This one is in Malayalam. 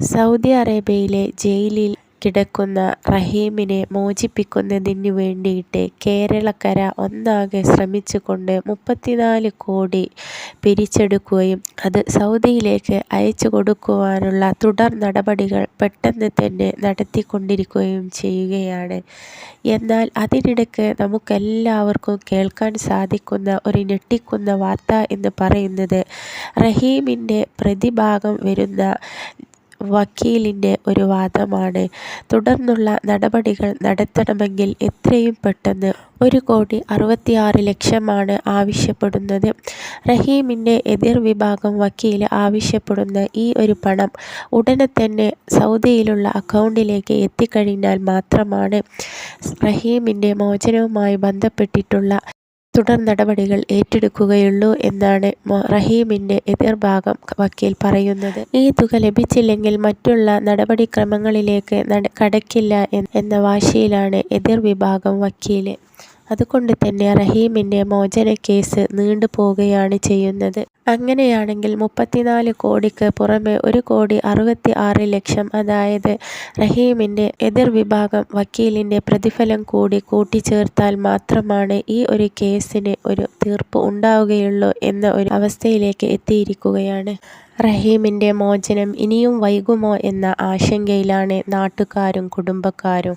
സൗദി അറേബ്യയിലെ ജയിലിൽ കിടക്കുന്ന റഹീമിനെ മോചിപ്പിക്കുന്നതിനു വേണ്ടിയിട്ട് കേരളക്കര ഒന്നാകെ ശ്രമിച്ചുകൊണ്ട് മുപ്പത്തിനാല് കോടി പിരിച്ചെടുക്കുകയും അത് സൗദിയിലേക്ക് അയച്ചു കൊടുക്കുവാനുള്ള തുടർ നടപടികൾ പെട്ടെന്ന് തന്നെ നടത്തിക്കൊണ്ടിരിക്കുകയും ചെയ്യുകയാണ്. എന്നാൽ അതിനിടയ്ക്ക് നമുക്കെല്ലാവർക്കും കേൾക്കാൻ സാധിക്കുന്ന ഒരു ഞെട്ടിക്കുന്ന വാർത്ത എന്ന് പറയുന്നത് റഹീമിന്റെ പ്രതിഭാഗം വരുന്ന വക്കീലിന്റെ ഒരു വാദമാണ്. തുടർന്നുള്ള നടപടികൾ നടത്തണമെങ്കിൽ എത്രയും പെട്ടെന്ന്. ഒരു കോടി അറുപത്തിയാറ് ലക്ഷമാണ് ആവശ്യപ്പെടുന്നത്. റഹീമിന്റെ എതിർ വിഭാഗം വക്കീൽ ആവശ്യപ്പെടുന്ന ഈ ഒരു പണം ഉടനെ തന്നെ സൗദിയിലുള്ള അക്കൗണ്ടിലേക്ക് എത്തിക്കഴിഞ്ഞാൽ മാത്രമാണ് റഹീമിന്റെ മോചനവുമായി ബന്ധപ്പെട്ടിട്ടുള്ള തുടർ നടപടികൾ ഏറ്റെടുക്കുകയുള്ളൂ എന്നാണ് റഹീമിന്റെ എതിർഭാഗം വക്കീൽ പറയുന്നത്. ഈ തുക ലഭിച്ചില്ലെങ്കിൽ മറ്റുള്ള നടപടിക്രമങ്ങളിലേക്ക് കടക്കില്ല എന്ന വാശിയിലാണ് എതിർവിഭാഗം വക്കീൽ അതുകൊണ്ട് തന്നെ റഹീമിന്റെ മോചനക്കേസ് നീണ്ടുപോവുകയാണ് ചെയ്യുന്നത്. അങ്ങനെയാണെങ്കിൽ മുപ്പത്തിനാല് കോടിക്ക് പുറമെ ഒരു കോടി അറുപത്തി ആറ് ലക്ഷം അതായത് റഹീമിന്റെ എതിർ വിഭാഗം വക്കീലിന്റെ പ്രതിഫലം കൂടി കൂട്ടിച്ചേർത്താൽ മാത്രമാണ് ഈ ഒരു കേസിന് ഒരു തീർപ്പ് ഉണ്ടാവുകയുള്ളൂ എന്ന ഒരു അവസ്ഥയിലേക്ക് എത്തിയിരിക്കുകയാണ്. റഹീമിന്റെ മോചനം ഇനിയും വൈകുമോ എന്ന ആശങ്കയിലാണ് നാട്ടുകാരും കുടുംബക്കാരും.